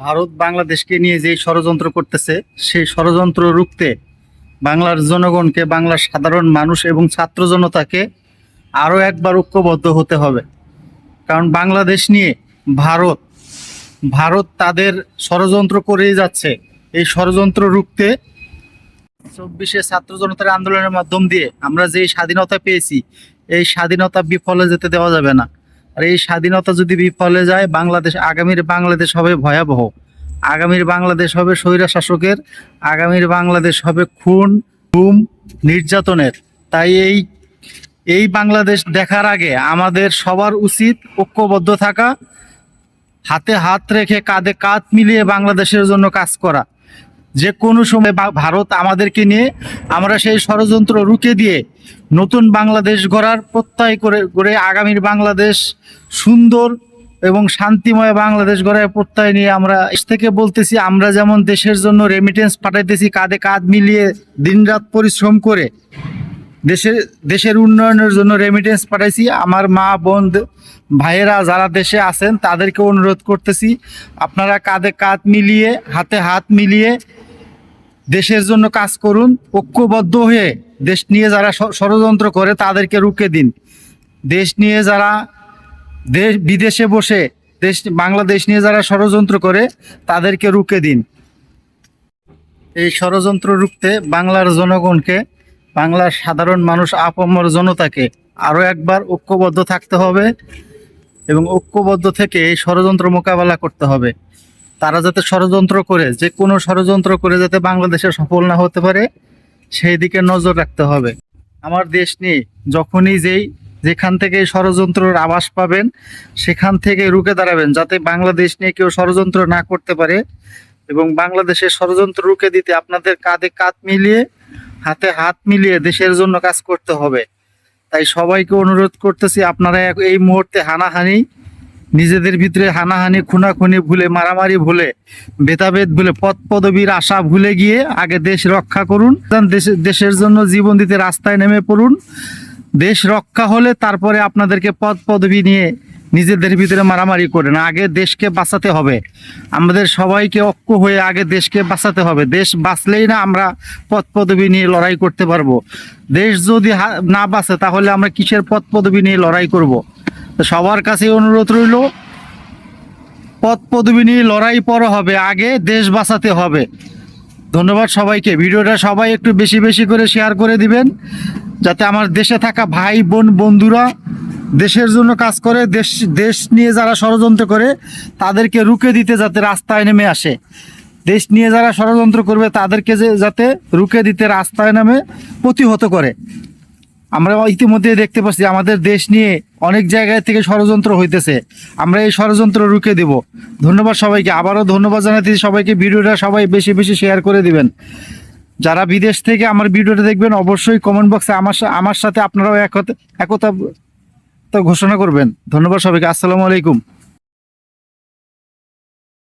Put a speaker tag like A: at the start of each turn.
A: ভারত বাংলাদেশকে নিয়ে যে ষড়যন্ত্র করতেছে, সেই ষড়যন্ত্র রুখতে বাংলার জনগণকে, বাংলার সাধারণ মানুষ এবং ছাত্র জনতাকে আরও একবার ঐক্যবদ্ধ হতে হবে। কারণ বাংলাদেশ নিয়ে ভারত ভারত তাদের ষড়যন্ত্র করেই যাচ্ছে। এই ষড়যন্ত্র রুখতে চব্বিশে ছাত্র জনতার আন্দোলনের মাধ্যম দিয়ে আমরা যে স্বাধীনতা পেয়েছি, এই স্বাধীনতা বিফলে যেতে দেওয়া যাবে না। আর এই স্বাধীনতা যদি বিফলে যায়, বাংলাদেশ, আগামীর বাংলাদেশ হবে ভয়াবহ। আগামীর বাংলাদেশ হবে স্বৈরা শাসকের আগামীর বাংলাদেশ হবে খুন, গুম, নির্যাতনের। তাই এই এই বাংলাদেশ দেখার আগে আমাদের সবার উচিত ঐক্যবদ্ধ থাকা, হাতে হাত রেখে কাঁধে কাঁধ মিলিয়ে বাংলাদেশের জন্য কাজ করা। যে কোনো সময় ভারত আমাদেরকে নিয়ে আমরা সেই ষড়যন্ত্র রুখে দিয়ে নতুন বাংলাদেশ গড়ার প্রত্যয় করে করে আগামীর বাংলাদেশ সুন্দর এবং শান্তিময় বাংলাদেশ গড়ার প্রত্যয় নিয়ে আমরা এস থেকে বলতেছি, আমরা যেমন দেশের জন্য রেমিটেন্স পাঠাইতেছি, কাঁধে কাঁধ মিলিয়ে দিনরাত পরিশ্রম করে দেশের দেশের উন্নয়নের জন্য রেমিটেন্স পাঠাইছি। আমার মা, বোন ভাইয়েরা যারা দেশে আছেন, তাদেরকে অনুরোধ করতেছি, আপনারা কাঁধে কাঁধ মিলিয়ে, হাতে হাত মিলিয়ে দেশের জন্য কাজ করুন, ঐক্যবদ্ধ হয়ে দেশ নিয়ে যারা ষড়যন্ত্র করে তাদেরকে রুখে দিন। দেশ নিয়ে যারা দেশ বিদেশে বসে, দেশ, বাংলাদেশ নিয়ে যারা ষড়যন্ত্র করে তাদেরকে রুখে দিন। এই ষড়যন্ত্র রুখতে বাংলার জনগণকে, বাংলার সাধারণ মানুষ, আপমর জনতাকে আরও একবার ঐক্যবদ্ধ থাকতে হবে এবং ঐক্যবদ্ধ থেকে এই ষড়যন্ত্র মোকাবেলা করতে হবে। তারা যাতে ষড়যন্ত্র করে, যে কোনো ষড়যন্ত্র করে যাতে বাংলাদেশে সফল না হতে পারে, সেই দিকে নজর রাখতে হবে। আমার দেশ নিয়ে যখনই যেই, যেখান থেকে ষড়যন্ত্রের আভাস পাবেন, সেখান থেকে রুখে দাঁড়াবেন, যাতে বাংলাদেশ নিয়ে কেউ ষড়যন্ত্র না করতে পারে এবং বাংলাদেশের ষড়যন্ত্র রুখে দিতে আপনাদের কাঁধে কাঁধ মিলিয়ে, হাতে হাত মিলিয়ে দেশের জন্য কাজ করতে হবে। তাই সবাইকে অনুরোধ করতেছি, আপনারা এই মুহূর্তে হানাহানি নিজেদের ভিতরে হানাহানি, খুনাখুনি ভুলে, মারামারি ভুলে, ভেদাভেদ ভুলে পদ পদবীর আশা ভুলে গিয়ে আগে দেশ রক্ষা করুন দেশে- দেশের জন্য জীবন দিতে রাস্তায় নেমে পড়ুন। দেশ রক্ষা হলে তারপরে আপনাদেরকে পদ পদবি নিয়ে নিজেদের ভিতরে মারামারি করেন। আগে দেশকে বাঁচাতে হবে। আমাদের সবাইকে ঐক্য হয়ে আগে দেশকে বাঁচাতে হবে। দেশ বাঁচলেই না আমরা পদ পদবি নিয়ে লড়াই করতে পারব। দেশ যদি না বাঁচে তাহলে আমরা কিসের পদ পদবি নিয়ে লড়াই করব? তো সবার কাছে অনুরোধ রইল পদ পদবি নিয়ে লড়াই পর হবে, আগে দেশ বাঁচাতে হবে। ধন্যবাদ সবাইকে। ভিডিওটা সবাই একটু বেশি বেশি করে শেয়ার করে দিবেন, যাতে আমার দেশে থাকা ভাই, বোন, বন্ধুরা দেশের জন্য কাজ করে, দেশ দেশ নিয়ে যারা ষড়যন্ত্র করে, তাদেরকে রুখে দিতে যাতে রাস্তায় নেমে আসে। দেশ নিয়ে যারা ষড়যন্ত্র করবে, তাদেরকে যে যাতে রুখে দিতে রাস্তায় নামে, প্রতিহত করে। আমরা ইতিমধ্যে দেখতে পাচ্ছি আমাদের দেশ নিয়ে অনেক জায়গায় থেকে ষড়যন্ত্র হইতেছে। আমরা এই ষড়যন্ত্র রুখে দেব। ধন্যবাদ সবাইকে। আবারও ধন্যবাদ জানাতে সবাইকে। ভিডিওটা সবাই বেশি বেশি শেয়ার করে দিবেন। যারা বিদেশ থেকে আমার ভিডিওটা দেখবেন, অবশ্যই কমেন্ট বক্সে আমার আমার সাথে আপনারাও একতা একতা, ঘোষণা করবেন। ধন্যবাদ সবাইকে। আসসালামু আলাইকুম।